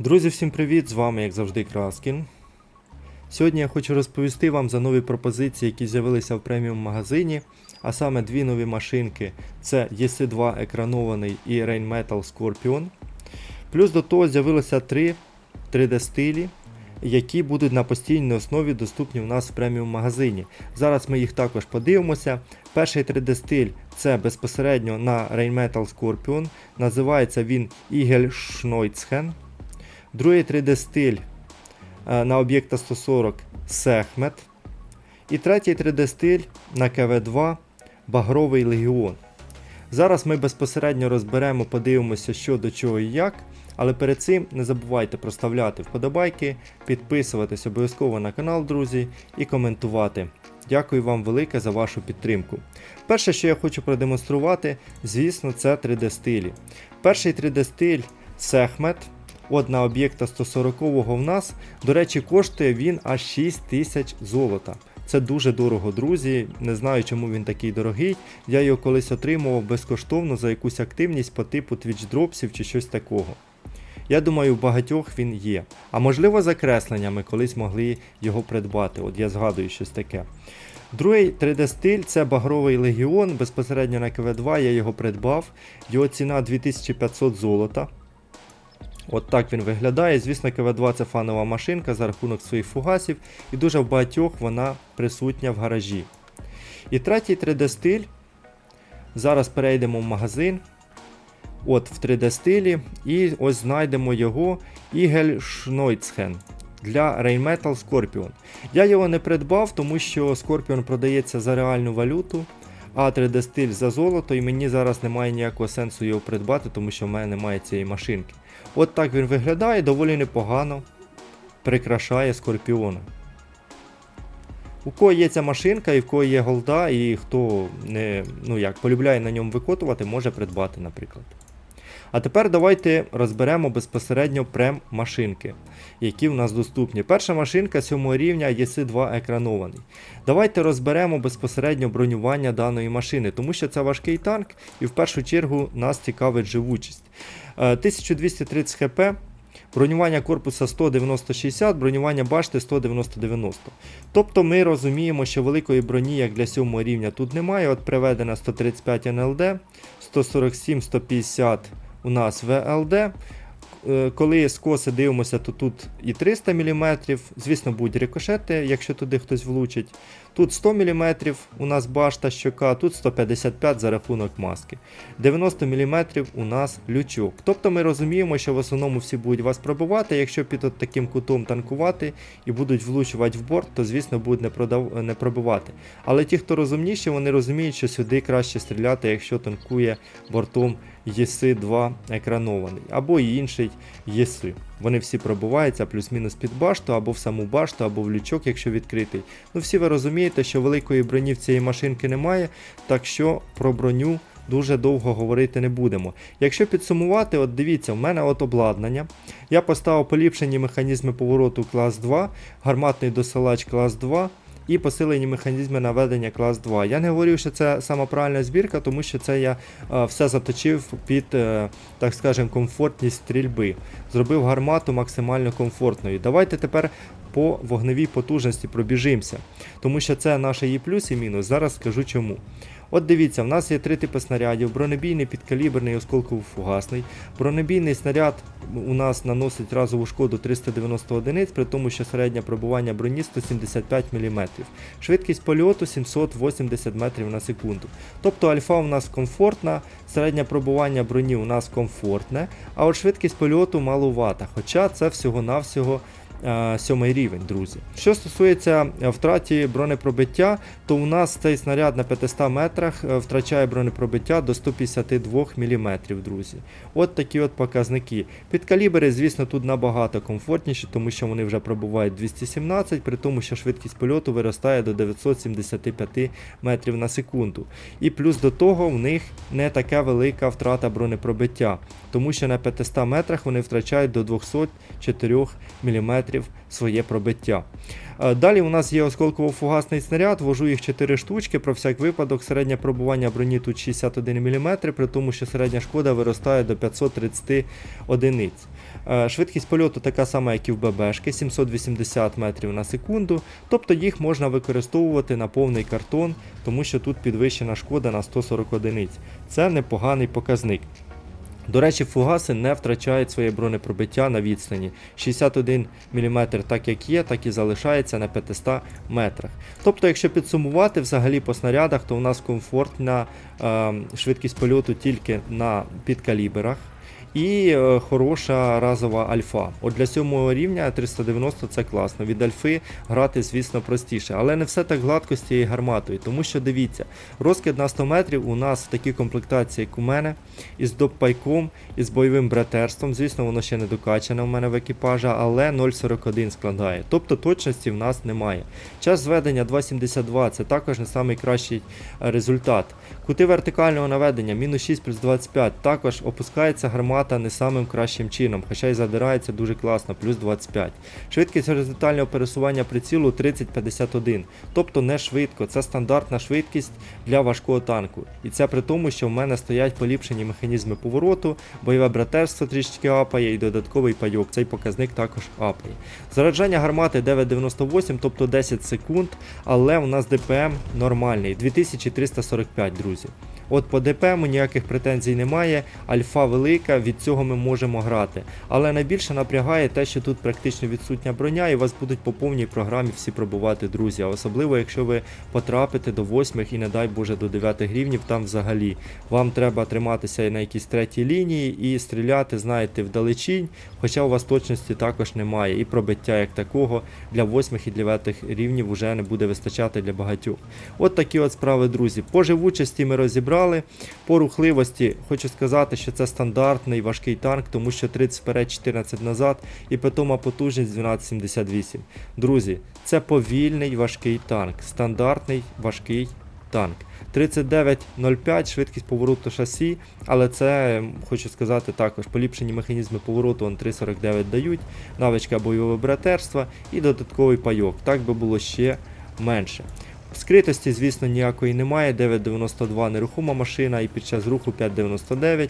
Друзі, всім привіт! З вами, як завжди, Краскін. Сьогодні я хочу розповісти вам за нові пропозиції, які з'явилися в преміум магазині, а саме дві нові машинки: це EC2 екранований і Rainmetal Scorpion. Плюс до того з'явилося три 3D стилі, які будуть на постійній основі доступні у нас в преміум магазині. Зараз ми їх також подивимося. Перший 3D стиль це безпосередньо на Rainmetal Scorpion. Називається він Eagle Schneuzchen. Другий 3D стиль е, на об'єкта 140 Сехмет. І третій 3D стиль на КВ2 Багровий Легіон. Зараз ми безпосередньо розберемо, подивимося, що до чого і як. Але перед цим не забувайте проставляти вподобайки, підписуватись обов'язково на канал, друзі, і коментувати. Дякую вам велике за вашу підтримку. Перше, що я хочу продемонструвати, звісно, це 3D стилі. Перший 3D стиль Сехмет. От на об'єкта 140-го в нас, до речі, коштує він аж 6 тисяч золота. Це дуже дорого, друзі. Не знаю, чому він такий дорогий. Я його колись отримував безкоштовно за якусь активність по типу Twitch дропсів чи щось такого. Я думаю, в багатьох він є. А можливо, за кресленнями колись могли його придбати. От я згадую щось таке. Другий 3D стиль це Багровий Легіон. Безпосередньо на КВ2 я його придбав. Його ціна 2500 золота. От так він виглядає. Звісно, КВ2 це фанова машинка за рахунок своїх фугасів, і дуже в багатьох вона присутня в гаражі. І третій 3D стиль. Зараз перейдемо в магазин. От в 3D стилі. І ось знайдемо його Eagle Schneuzchen для Rainmetal Scorpion. Я його не придбав, тому що Scorpion продається за реальну валюту. А 3D стиль за золото, і мені зараз немає ніякого сенсу його придбати, тому що в мене немає цієї машинки. От так він виглядає, доволі непогано прикрашає скорпіона. У кого є ця машинка і в кого є голда, і хто не ну як, полюбляє на ньому викотувати, може придбати, наприклад. А тепер давайте розберемо безпосередньо прем-машинки, які в нас доступні. Перша машинка 7 рівня EC2 екранований. Давайте розберемо безпосередньо бронювання даної машини, тому що це важкий танк, і в першу чергу нас цікавить живучість. Е, 1230 хп. Бронювання корпуса 190-60, бронювання башти 190-90. Тобто ми розуміємо, що великої броні, як для 7 рівня, тут немає. От приведена 135 НЛД, 147-150 у нас ВЛД. Е, Коли скоси дивимося, то тут і 300 мм, звісно, будуть рикошети, якщо туди хтось влучить. Тут 100 мм у нас башта щока, тут 155 за рахунок маски. 90 мм у нас лючок. Тобто ми розуміємо, що в основному всі будуть вас пробивати. Якщо під от таким кутом танкувати і будуть влучувати в борт, то звісно будуть не, продав... не пробивати. Але ті, хто розумніші, вони розуміють, що сюди краще стріляти, якщо танкує бортом ЄСИ-2 екранований, або інший ЄСИ. Вони всі пробиваються плюс-мінус під башту, або в саму башту, або в лючок, якщо відкритий. Ну всі ви розумієте, що великої броні в цієї машинки немає, так що про броню дуже довго говорити не будемо. Якщо підсумувати, от дивіться, в мене от обладнання. Я поставив поліпшені механізми повороту клас 2, гарматний досилач клас 2 і посилені механізми наведення клас 2. Я не говорю, що це сама правильна збірка, тому що це я е, все заточив під, е, так скажем, комфортність стрільби. Зробив гармату максимально комфортною. Давайте тепер по вогневій потужності пробіжимося, тому що це наше і плюс, і мінус. Зараз скажу чому. От дивіться, в нас є три типи снарядів: бронебійний, підкаліберний, осколково-фугасний. Бронебійний снаряд у нас наносить разову шкоду 390 одиниць, при тому, що середнє пробування броні 175 мм. Швидкість польоту 780 метрів на секунду. Тобто альфа у нас комфортна, середнє пробування броні у нас комфортне, а от швидкість польоту малувата. Хоча це всього-навсього сьомий рівень, друзі. Що стосується е, втраті бронепробиття, то у нас цей снаряд на 500 метрах е, втрачає бронепробиття до 152 мм, друзі. От такі от показники. Підкалібри, звісно, тут набагато комфортніші, тому що вони вже пробувають 217, при тому, що швидкість польоту виростає до 975 метрів на секунду. І плюс до того в них не така велика втрата бронепробиття, тому що на 500 метрах вони втрачають до 204 мм своє пробиття. Е, Далі у нас є осколково-фугасний снаряд, вожу їх 4 штучки, про всяк випадок, середнє пробування броні тут 61 мм, при тому, що середня шкода виростає до 530 одиниць. Е, Швидкість польоту така сама, як і в ББшки, 780 метрів на секунду, тобто їх можна використовувати на повний картон, тому що тут підвищена шкода на 140 одиниць. Це непоганий показник. До речі, фугаси не втрачають своє бронепробиття на відстані. 61 мм так як є, так і залишається на 500 метрах. Тобто, якщо підсумувати взагалі по снарядах, то у нас комфортна е, швидкість польоту тільки на підкаліберах. І е, хороша разова альфа. От для сьомого рівня 390 це класно. Від альфи грати, звісно, простіше. Але не все так гладко з цією гарматою. Тому що дивіться, розкид на 100 метрів у нас в такій комплектації, як у мене, із доппайком, із бойовим братерством. Звісно, воно ще не докачане у мене в екіпажа, але 0,41 складає. Тобто точності в нас немає. Час зведення 2,72 це також не найкращий е, результат. Кути вертикального наведення мінус 6 плюс 25 також опускається гармата не самим кращим чином, хоча й задирається дуже класно, плюс 25. Швидкість горизонтального пересування прицілу 30-51, тобто не швидко, це стандартна швидкість для важкого танку. І це при тому, що в мене стоять поліпшені механізми повороту, бойове братерство трішечки апає і додатковий пайок. Цей показник також апає. Заряджання гармати 9,98, тобто 10 секунд, але у нас ДПМ нормальний 2345, друзі. От по ДПМу ніяких претензій немає, альфа велика, від цього ми можемо грати. Але найбільше напрягає те, що тут практично відсутня броня, і вас будуть по повній програмі всі пробувати друзі. Особливо, якщо ви потрапите до 8 і не дай Боже до 9 рівнів, там взагалі. Вам треба триматися на якійсь третій лінії і стріляти, знаєте, вдалечінь, хоча у вас точності також немає. І пробиття як такого для 8 і 9 рівнів вже не буде вистачати для багатьох. От такі от справи, друзі. По живучості ми розібрали. По рухливості хочу сказати, що це стандартний важкий танк, тому що 30 вперед, 14 назад і питома потужність 12,78. Друзі, це повільний важкий танк, стандартний важкий танк. 39.05 швидкість повороту шасі, але це хочу сказати також поліпшені механізми повороту он 3.49 дають, навичка бойового братерства і додатковий пайок. Так би було ще менше. Скритості, звісно, ніякої немає. 9,92 нерухома машина і під час руху 5,99.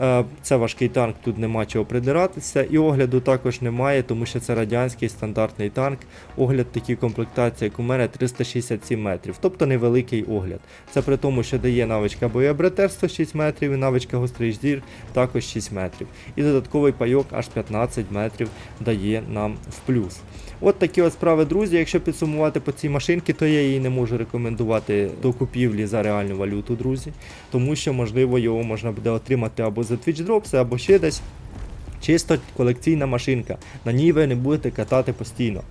Е, Це важкий танк, тут нема чого придиратися. І огляду також немає, тому що це радянський стандартний танк. Огляд такій комплектації, як у мене, 367 метрів, тобто невеликий огляд. Це при тому, що дає навичка боєбратерства 6 метрів і навичка гострий зір також 6 метрів. І додатковий пайок аж 15 метрів дає нам в плюс. От такі от справи, друзі. Якщо підсумувати по цій машинці, то я її не можу рекомендувати до купівлі за реальну валюту, друзі. Тому що, можливо, його можна буде отримати або за Twitch Drops, або ще десь. Чисто колекційна машинка. На ній ви не будете катати постійно.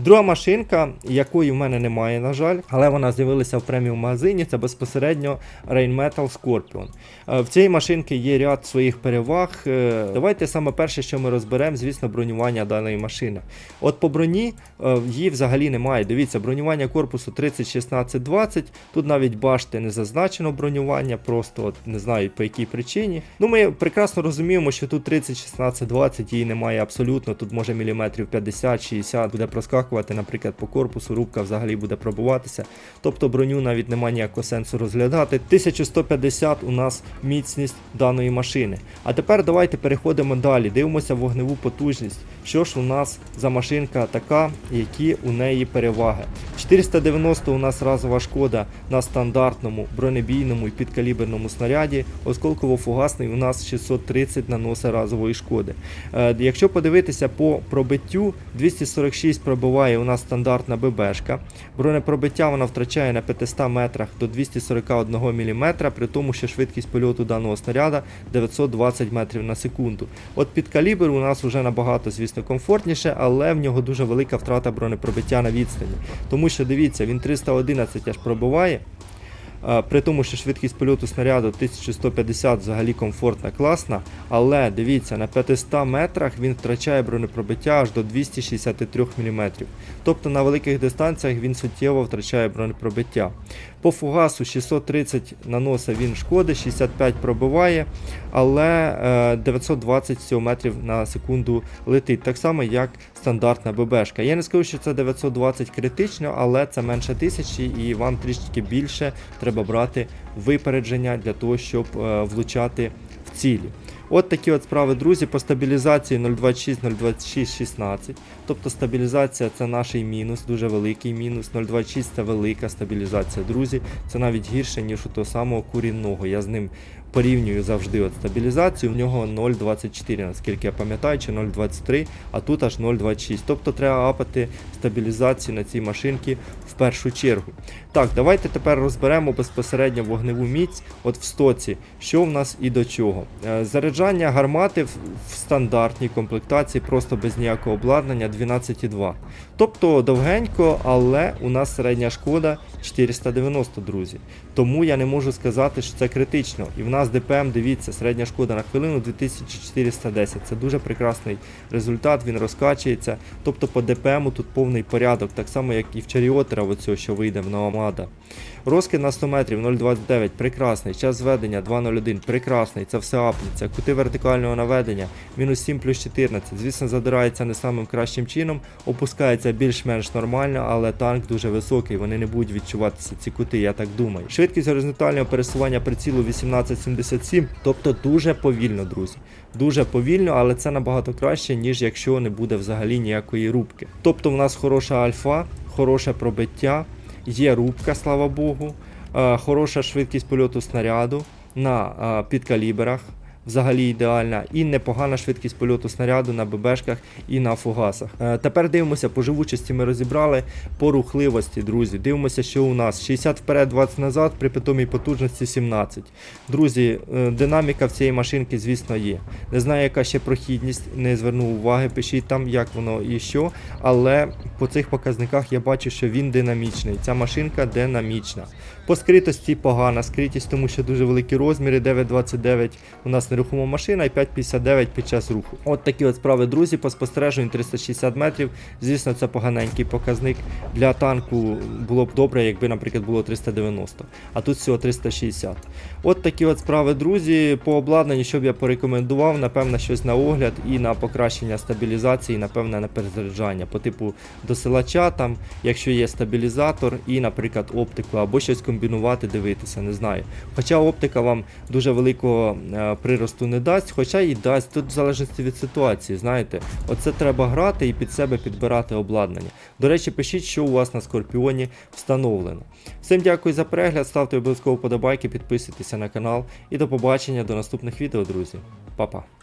Друга машинка, якої в мене немає, на жаль, але вона з'явилася в преміум магазині, це безпосередньо Rainmetal Scorpion. Е, В цій машинці є ряд своїих переваг. Е, Давайте саме перше, що ми розберемо, звісно, бронювання даної машини. От по броні е, її взагалі немає. Дивіться, бронювання корпусу 30, 16, 20. Тут навіть башти не зазначено бронювання, просто от не знаю по якій причині. Ну, ми прекрасно розуміємо, що тут 30, 16, 20 її немає абсолютно. Тут може міліметрів 50-60 буде проскакувати, наприклад, по корпусу, рубка взагалі буде пробуватися. Тобто броню навіть немає ніякого сенсу розглядати. 1150 у нас міцність даної машини. А тепер давайте переходимо далі. Дивимося вогневу потужність. Що ж у нас за машинка така, які у неї переваги. 490 у нас разова шкода на стандартному бронебійному і підкаліберному снаряді. Осколково-фугасний у нас 630 наносить разової шкоди. Е, якщо подивитися по пробиттю, 246 пробиває у нас стандартна ББшка. Бронепробиття вона втрачає на 500 метрах до 241 мм, при тому, що швидкість польоту даного снаряда 920 метрів на секунду. От під калібр у нас вже набагато, звісно, комфортніше, але в нього дуже велика втрата бронепробиття на відстані. Тому що дивіться, він 311 аж пробиває. Е, При тому, що швидкість польоту снаряду 1150 взагалі комфортна, класна, але дивіться, на 500 метрах він втрачає бронепробиття аж до 263 мм. Тобто на великих дистанціях він суттєво втрачає бронепробиття. По фугасу 630 наносить він шкоди, 65 пробиває, але е, 920 всього метрів на секунду летить. Так само, як стандартна ББшка. Я не скажу, що це 920 критично, але це менше тисячі і вам трішки більше треба брати випередження для того, щоб е, влучати в цілі. От такі от справи, друзі, по стабілізації 0,26, 0,26, 16. Тобто стабілізація це наш мінус, дуже великий мінус. 0,26 це велика стабілізація, друзі. Це навіть гірше, ніж у того самого курінного. Я з ним порівнюю завжди от стабілізацію. В нього 0,24, наскільки я пам'ятаю, чи 0,23, а тут аж 0,26. Тобто треба апати стабілізацію на цій машинці в першу чергу. Так, давайте тепер розберемо безпосередньо вогневу міць от в стоці, що в нас і до чого. Е, Заряджання гармати в, стандартній комплектації, просто без ніякого обладнання 12,2. Тобто довгенько, але у нас середня шкода 490, друзі. Тому я не можу сказати, що це критично. І в нас ДПМ, дивіться, середня шкода на хвилину 2410. Це дуже прекрасний результат, він розкачується. Тобто по ДПМу тут повний порядок, так само як і в Чаріотера, оцього, що вийде в Новомада. Розкид на 100 метрів 0,29, прекрасний. Час зведення 2,01, прекрасний. Це все апнеться. Кути вертикального наведення мінус 7 плюс 14. Звісно, задирається не самим кращим чином, опускається більш-менш нормально, але танк дуже високий, вони не будуть відчуватися ці кути, я так думаю. Швидкість горизонтального пересування прицілу 1877, тобто дуже повільно, друзі. Дуже повільно, але це набагато краще, ніж якщо не буде взагалі ніякої рубки. Тобто в нас хороша альфа, хороше пробиття. Є рубка, слава Богу, е, хороша швидкість польоту снаряду на е, підкаліберах, взагалі ідеальна, і непогана швидкість польоту снаряду на ББшках і на фугасах. Е, Тепер дивимося по живучості. Ми розібрали по рухливості, друзі. Дивимося, що у нас 60 вперед, 20 назад, при питомій потужності 17. Друзі, е, динаміка в цієї машинки, звісно, є. Не знаю, яка ще прохідність, не звернув уваги, пишіть там, як воно і що. Але по цих показниках я бачу, що він динамічний. Ця машинка динамічна. По скритості погана скритість, тому що дуже великі розміри, 9,29 у нас нерухома машина і 5,59 під час руху. От такі от справи, друзі, по спостереженню 360 метрів. Звісно, це поганенький показник. Для танку було б добре, якби, наприклад, було 390, а тут всього 360. От такі от справи, друзі. По обладнанню, що б я порекомендував, напевно, щось на огляд і на покращення стабілізації, і, напевно, на перезаряджання по типу досилача, там, якщо є стабілізатор і, наприклад, оптику, або щось комбінувати, дивитися, не знаю. Хоча оптика вам дуже великого е, приросту не дасть, хоча і дасть, тут в залежності від ситуації, знаєте, оце треба грати і під себе підбирати обладнання. До речі, пишіть, що у вас на Скорпіоні встановлено. Всім дякую за перегляд, ставте обов'язково подобайки, підписуйтеся на канал і до побачення до наступних відео, друзі. Па-па.